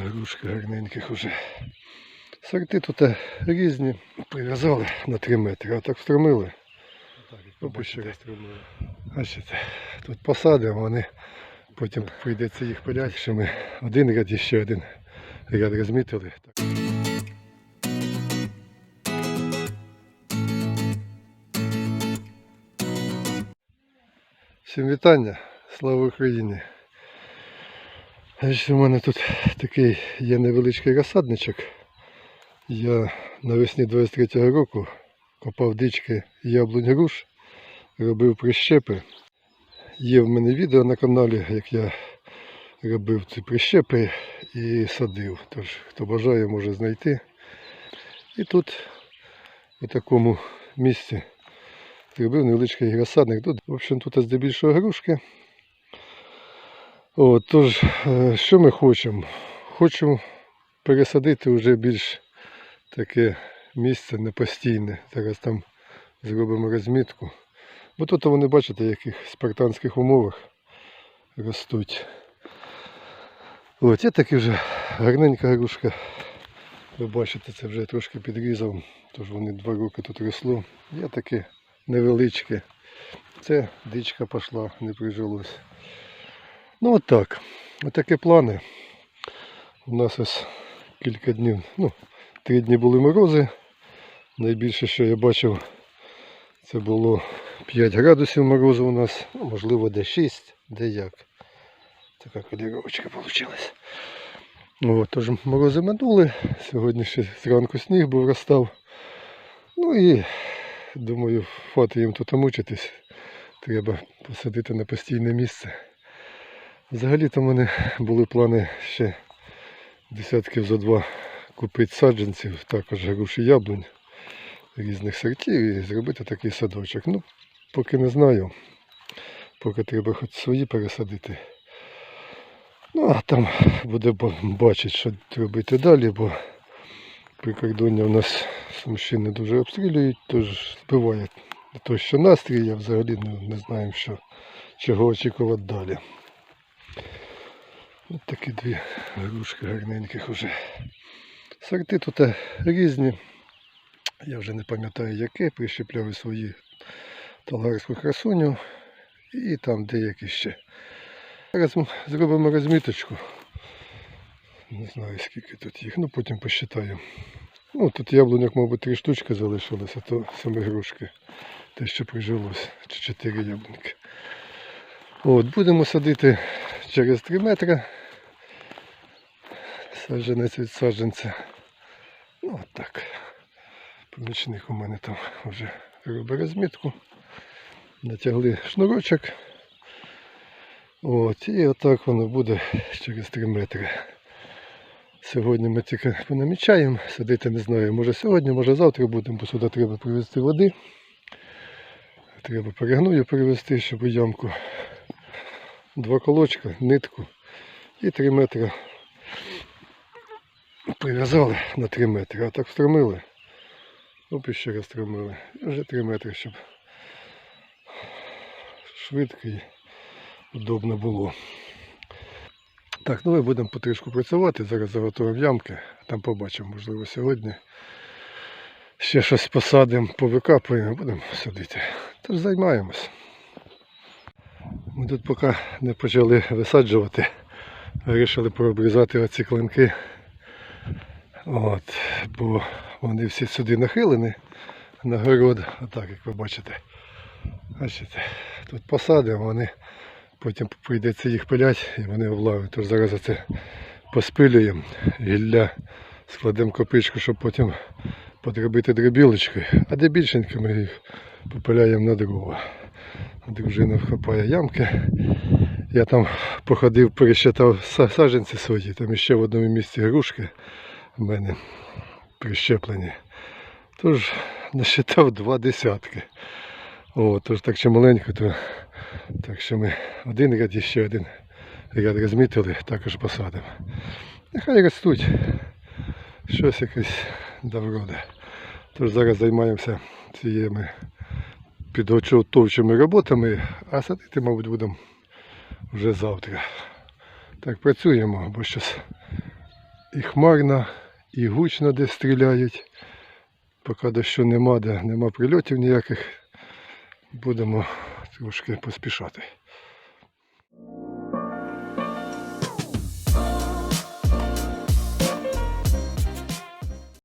грушки гарненьких уже. Сорти тут е, різні. Прив'язали на 3 метри, а так встромили. Бачите, тут посадимо, вони потім прийдеться їх пиляти, що ми один ряд і ще один ряд розмітили. Всім вітання, слава Україні. У мене тут такий є невеличкий розсадничок. Я навесні 23-го року копав дички яблунь груш, робив прищепи. Є в мене відео на каналі, як я робив ці прищепи і садив. Тож, хто бажає, може знайти. І тут, у такому місці, зробив невеличкий розсадник. Тут, в общем, тут здебільшого грушки. От, тож, е, що ми хочемо? Хочу пересадити вже більш таке місце непостійне. Зараз там зробимо розмітку. Бо тут вони, бачите, яких спартанських умовах ростуть. От, є такі вже гарненька грушка. Ви бачите, це вже трошки підрізав, тож вони два роки тут росло. Є таке невеличке. Це дичка пішла, не прижилось. Ну от так. Отакі плани. У нас ось кілька днів, ну, три дні були морози. Найбільше, що я бачив, це було 5 градусів морозу у нас, ну, можливо, де 6, де як. Така каліровочка вийшла. От, тож морози минули. Сьогодні ще зранку сніг був розстав. Ну і думаю, фото їм тут мучитись. Треба посадити на постійне місце. Взагалі-то в мене були плани ще десятків за два купити саджанців, також груші яблунь різних сортів і зробити такий садочок. Ну, поки не знаю. Поки треба хоч свої пересадити. Ну, а там буде бачити, що робити далі, бо прикордоння у нас сумщини дуже обстрілюють, тож збиває то, що настрій, я взагалі не, не знаю, що, чого очікувати далі. Ось такі дві грушки гарненьких уже. Сорти тут е, різні. Я вже не пам'ятаю яке, прищепляв свої талгарську красуню і там деякі ще. Зараз зробимо розміточку. Не знаю скільки тут їх, ну потім посчитаю. Ну тут яблуньок, мабуть, три штучки залишилося, то саме грушки. Те, що прижилось, чи чотири яблуньки. От, будемо садити через 3 метри. Саджанець від саджанця. Ну от так. Помічник у мене там вже робить розмітку. Натягли шнурочок. От, і отак воно буде через 3 метри. Сьогодні ми тільки понамічаємо, садити не знаю, може сьогодні, може завтра будемо, бо сюди треба привезти води. Треба перегною привезти, щоб у ямку два колочка, нитку і 3 метри прив'язали на 3 метри, а так встромили. Оп, і ще раз встромили. Вже 3 метри, щоб швидко і удобно було. Так, ну ми будемо потрішку працювати. Зараз заготовимо ямки, там побачимо, можливо, сьогодні. Ще щось посадимо, повикапуємо, будемо садити. Тож займаємось. Ми тут поки не почали висаджувати, вирішили пообрізати оці клинки. От, бо вони всі сюди нахилені на город. Отак, як ви бачите. Бачите, тут посадимо, вони потім прийдеться їх пиляти і вони облавлять. Тож зараз оце поспилюємо, гілля складемо копичку, щоб потім подробити дробілочкою, а де більшенько ми їх попиляємо на дрова. Дружина вхопає ямки. Я там походив, пересчитав са- саджанці свої, там ще в одному місці грушки в мене прищеплені. Тож насчитав два десятки. О, тож так чималенько, то так що ми один ряд і ще один ряд розмітили, також посадимо. Нехай ростуть. Щось якесь доброде. Тож зараз займаємося цією підготовчими роботами, а садити, мабуть, будемо вже завтра. Так, працюємо, бо щось і хмарно, і гучно десь стріляють. Поки дощу нема, де нема прильотів ніяких. Будемо трошки поспішати.